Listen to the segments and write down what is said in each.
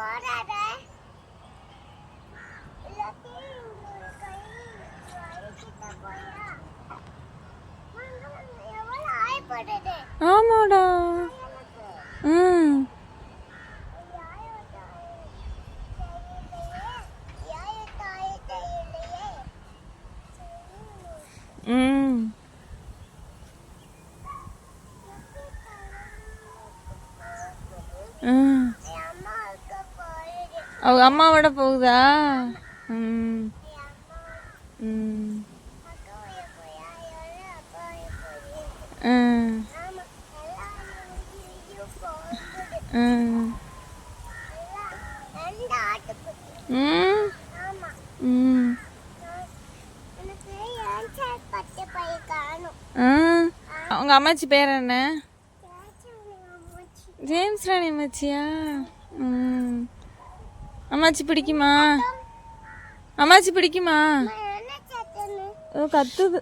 போடாத ஆமாடா. ம். ம். ம். அவங்க அம்மாவோட போகுதா? ம். ம். ம். ம். ம். ம். அவங்க அம்மாச்சி பேர் என்ன? ஜேம்ஸ் ராணி அம்மாச்சியா? ம். அம்மாச்சி பிடிக்குமா? அம்மாச்சி பிடிக்குமா? ஓ கத்துது.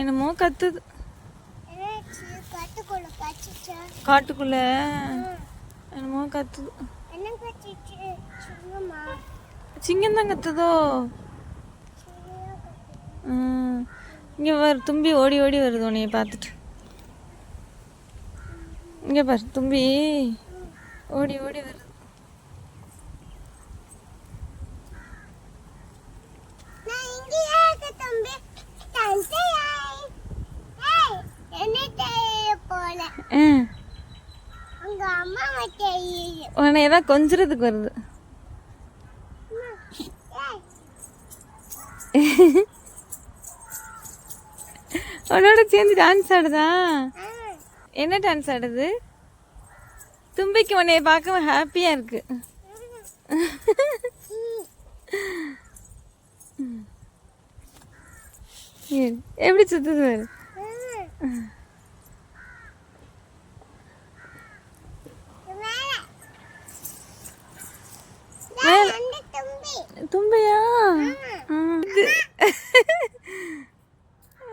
என்னமோ கத்துது. காட்டுக்குள்ள? என்னமோ கத்துது. சிங்கம் தான் கத்துதோ? இங்கே வர தும்பி ஓடி ஓடி வருது உன்னைய பார்த்துட்டு. இங்கே பாரு தும்பி. ஓடி ஓடி வருது. உன்னை ஏதாவது கொஞ்சறதுக்கு வருது. உன்னோட சேர்ந்து டான்ஸ் ஆடுதா? என்ன டான்ஸ் ஆடுது? தும்பிக்கு உன்னைய பார்க்க ஹாப்பியாக இருக்கு. இரு, எப்படி சுத்துது பாரு? தும்பியா?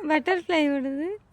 பட்டர்ஃப்ளை விடுது